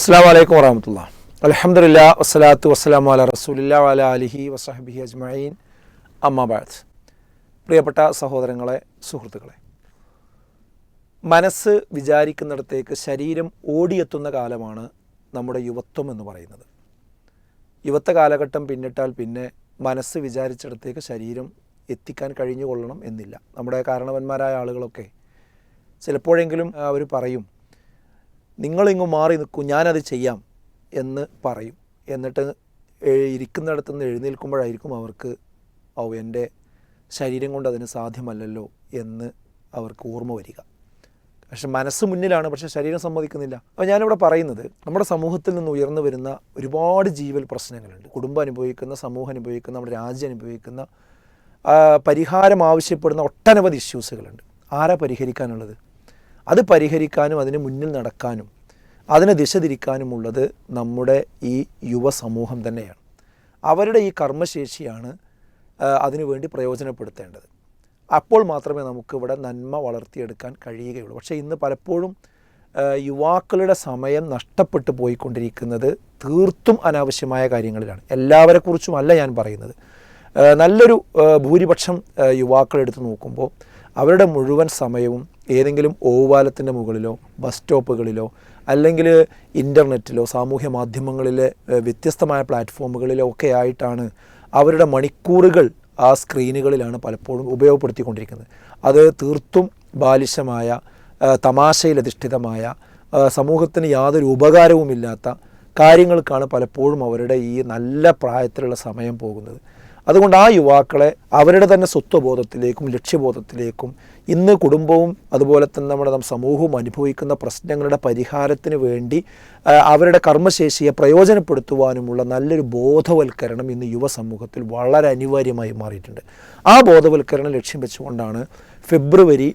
അസ്സാം വലൈക്കും വറഹമത്തുള്ള അലഹമുല്ല വസ്സലാത്തു വസ്സലാം അല റസൂലില്ല വല അലിഹി വസഹബിഹി അജ്മഈൻ. അമ്മാബാദ് പ്രിയപ്പെട്ട സഹോദരങ്ങളെ സുഹൃത്തുക്കളെ മനസ്സ് വിചാരിക്കുന്നിടത്തേക്ക് ശരീരം ഓടിയെത്തുന്ന കാലമാണ് നമ്മുടെ യുവത്വം എന്ന് പറയുന്നത്. യുവത്വ കാലഘട്ടം പിന്നിട്ടാൽ പിന്നെ മനസ്സ് വിചാരിച്ചിടത്തേക്ക് ശരീരം എത്തിക്കാൻ കഴിഞ്ഞുകൊള്ളണം എന്നില്ല. നമ്മുടെ കാരണവന്മാരായ ആളുകളൊക്കെ ചിലപ്പോഴെങ്കിലും അവർ പറയും നിങ്ങളിങ്ങ് മാറി നിൽക്കൂ ഞാനത് ചെയ്യാം എന്ന് പറയും. എന്നിട്ട് ഇരിക്കുന്നിടത്തു നിന്ന് എഴുന്നേൽക്കുമ്പോഴായിരിക്കും അവർക്ക് ഓ എന്റെ ശരീരം കൊണ്ട് അതിന് സാധ്യമല്ലല്ലോ എന്ന് അവർക്ക് ഓർമ്മ വരിക. പക്ഷെ മനസ്സ് മുന്നിലാണ് പക്ഷെ ശരീരം സമ്മതിക്കുന്നില്ല. അപ്പോൾ ഞാനിവിടെ പറയുന്നത് നമ്മുടെ സമൂഹത്തിൽ നിന്ന് ഉയർന്നു വരുന്ന ഒരുപാട് ജീവൽ പ്രശ്നങ്ങളുണ്ട്. കുടുംബം അനുഭവിക്കുന്ന സമൂഹം അനുഭവിക്കുന്ന നമ്മുടെ രാജ്യം അനുഭവിക്കുന്ന പരിഹാരം ആവശ്യപ്പെടുന്ന ഒട്ടനവധി ഇഷ്യൂസുകളുണ്ട് ആരാ പരിഹരിക്കാനുള്ളത്? അത് പരിഹരിക്കാനും അതിന് മുന്നിൽ നടക്കാനും അതിനെ ദിശ തിരിക്കാനുമുള്ളത് നമ്മുടെ ഈ യുവസമൂഹം തന്നെയാണ്. അവരുടെ ഈ കർമ്മശേഷിയാണ് അതിനുവേണ്ടി പ്രയോജനപ്പെടുത്തേണ്ടത്. അപ്പോൾ മാത്രമേ നമുക്കിവിടെ നന്മ വളർത്തിയെടുക്കാൻ കഴിയുകയുള്ളൂ. പക്ഷേ ഇന്ന് പലപ്പോഴും യുവാക്കളുടെ സമയം നഷ്ടപ്പെട്ടു പോയിക്കൊണ്ടിരിക്കുന്നത് തീർത്തും അനാവശ്യമായ കാര്യങ്ങളിലാണ്. എല്ലാവരെക്കുറിച്ചുമല്ല ഞാൻ പറയുന്നത്. നല്ലൊരു ഭൂരിപക്ഷം യുവാക്കളെടുത്ത് നോക്കുമ്പോൾ അവരുടെ മുഴുവൻ സമയവും ഏതെങ്കിലും ഓവാലത്തിന്റെ മുകളിലോ ബസ് സ്റ്റോപ്പുകളിലോ അല്ലെങ്കിൽ ഇന്റർനെറ്റിലോ സാമൂഹ്യ മാധ്യമങ്ങളിലെ വ്യത്യസ്തമായ പ്ലാറ്റ്ഫോമുകളിലോ ഒക്കെ ആയിട്ടാണ് അവരുടെ മണിക്കൂറുകൾ ആ സ്ക്രീനുകളിലാണ് പലപ്പോഴും ഉപയോഗപ്പെടുത്തിക്കൊണ്ടിരിക്കുന്നത്. അത് തീർത്തും ബാലിശമായ തമാശയിലധിഷ്ഠിതമായ സമൂഹത്തിന് യാതൊരു ഉപകാരവുമില്ലാത്ത കാര്യങ്ങൾക്കാണ് പലപ്പോഴും അവരുടെ ഈ നല്ല പ്രായത്തിലുള്ള സമയം പോകുന്നത്. അതുകൊണ്ട് ആ യുവാക്കളെ അവരുടെ തന്നെ സ്വത്വബോധത്തിലേക്കും ലക്ഷ്യബോധത്തിലേക്കും ഇന്ന് കുടുംബവും അതുപോലെ തന്നെ നമ്മുടെ നം സമൂഹവും അനുഭവിക്കുന്ന പ്രശ്നങ്ങളുടെ പരിഹാരത്തിന് വേണ്ടി അവരുടെ കർമ്മശേഷിയെ പ്രയോജനപ്പെടുത്തുവാനുമുള്ള നല്ലൊരു ബോധവൽക്കരണം ഇന്ന് യുവസമൂഹത്തിൽ വളരെ അനിവാര്യമായി മാറിയിട്ടുണ്ട്. ആ ബോധവൽക്കരണം ലക്ഷ്യം വെച്ചുകൊണ്ടാണ് ഫെബ്രുവരി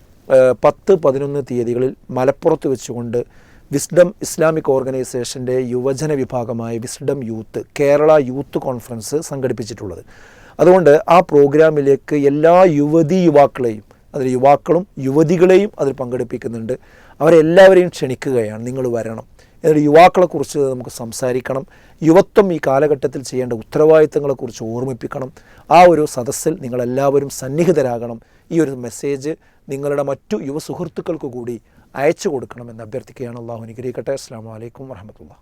പത്ത് പതിനൊന്ന് തീയതികളിൽ മലപ്പുറത്ത് വെച്ചുകൊണ്ട് വിസ്ഡം ഇസ്ലാമിക് ഓർഗനൈസേഷന്റെ യുവജന വിഭാഗമായ Wisdom Youth Kerala youth conference സംഘടിപ്പിച്ചിട്ടുള്ളത്. അതുകൊണ്ട് ആ പ്രോഗ്രാമിലേക്ക് എല്ലാ യുവതി യുവാക്കളെയും അതിൽ യുവാക്കളും യുവതികളെയും അതിൽ പങ്കെടുപ്പിക്കുന്നുണ്ട്. അവരെല്ലാവരെയും ക്ഷണിക്കുകയാണ്. നിങ്ങൾ വരണം. എന്നിട്ട് യുവാക്കളെക്കുറിച്ച് നമുക്ക് സംസാരിക്കണം. യുവത്വം ഈ കാലഘട്ടത്തിൽ ചെയ്യേണ്ട ഉത്തരവാദിത്തങ്ങളെക്കുറിച്ച് ഓർമ്മിപ്പിക്കണം. ആ ഒരു സദസ്സിൽ നിങ്ങളെല്ലാവരും സന്നിഹിതരാകണം. ഈ ഒരു മെസ്സേജ് നിങ്ങളുടെ മറ്റു യുവ സുഹൃത്തുക്കൾക്ക് കൂടി അയച്ചു കൊടുക്കണമെന്ന് അഭ്യർത്ഥിക്കുകയാണ്. അള്ളാഹു അനുഗ്രഹിക്കട്ടെ. അസ്സാം വലൈക്കും വർഹമത്തുള്ള